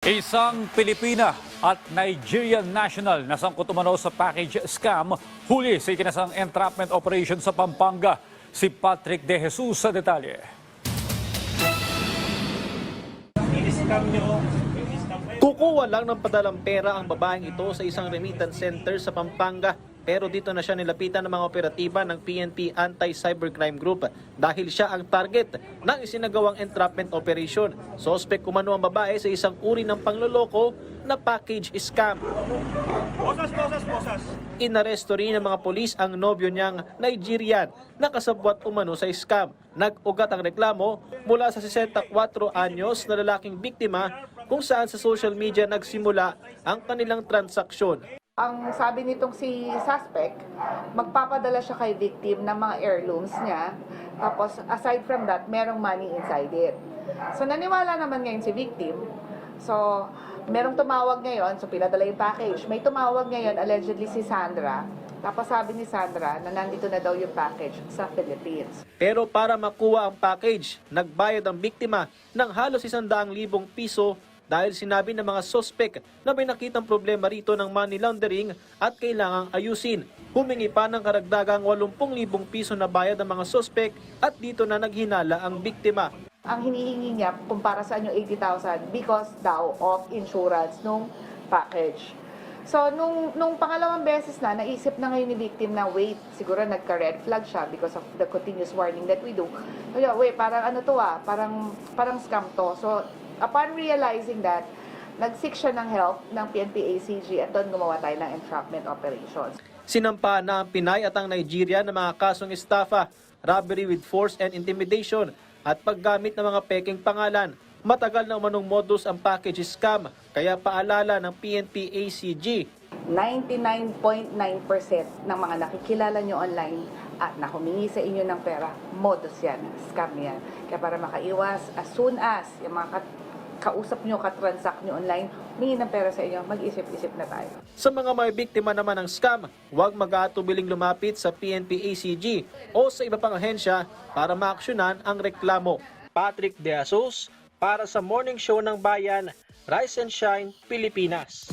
Isang Pilipina at Nigerian national na sangkot umano sa package scam huli sa ikinasang entrapment operation sa Pampanga. Si Patrick De Jesus sa detalye. Kukuha lang ng padalang pera ang babaeng ito sa isang remittance center sa Pampanga. Pero dito na siya nilapitan ng mga operatiba ng PNP Anti-Cybercrime Group dahil siya ang target ng isinagawang entrapment operation. Sospek kumano ang babae sa isang uri ng pangloloko na package scam. Posas, posas, posas. Inaresto rin ng mga polis ang nobyo niyang Nigerian na kasabwat umano sa scam. Nag-ugat ang reklamo mula sa 64 anyos na lalaking biktima kung saan sa social media nagsimula ang kanilang transaksyon. Ang sabi nitong si suspect, magpapadala siya kay victim ng mga heirlooms niya. Tapos aside from that, merong money inside it. So naniwala naman ngayon si victim. So merong tumawag ngayon, so pinadala yung package. May tumawag ngayon, allegedly si Sandra. Tapos sabi ni Sandra na nandito na daw yung package sa Philippines. Pero para makuha ang package, nagbayad ang biktima ng halos 100,000 piso dahil sinabi ng mga sospek na may nakitang problema rito ng money laundering at kailangang ayusin. Humingi pa ng karagdagang 80,000 piso na bayad ng mga sospek at dito na naghinala ang biktima. Ang hinihingi niya kumpara sa yung 80,000 because daw of insurance nung package. So, nung, nung pangalawang beses na, naisip na ngayon ni victim na, wait, siguro nagka-red flag siya because of the continuous warning that we do. Wait, parang ano to ah, parang, parang scam to. So, upon realizing that, nag-seek siya ng help ng PNP-ACG at doon gumawa tayo ng entrapment operations. Sinampa na ang Pinay at ang Nigeria ng mga kasong estafa, robbery with force and intimidation at paggamit ng mga peking pangalan. Matagal na umanong modus ang package scam, kaya paalala ng PNP ACG 99.9% ng mga nakikilala nyo online at na humingi sa inyo ng pera, modus yan, scam yan. Kaya para makaiwas, as soon as yung mga kausap nyo, katransact nyo online, humingi ng pera sa inyo, mag-isip-isip na tayo. Sa mga may biktima naman ng scam, huwag mag-aatubiling lumapit sa PNP ACG o sa iba pang ahensya para maaksyonan ang reklamo. Patrick De Asos para sa Morning Show ng Bayan, Rise and Shine, Pilipinas.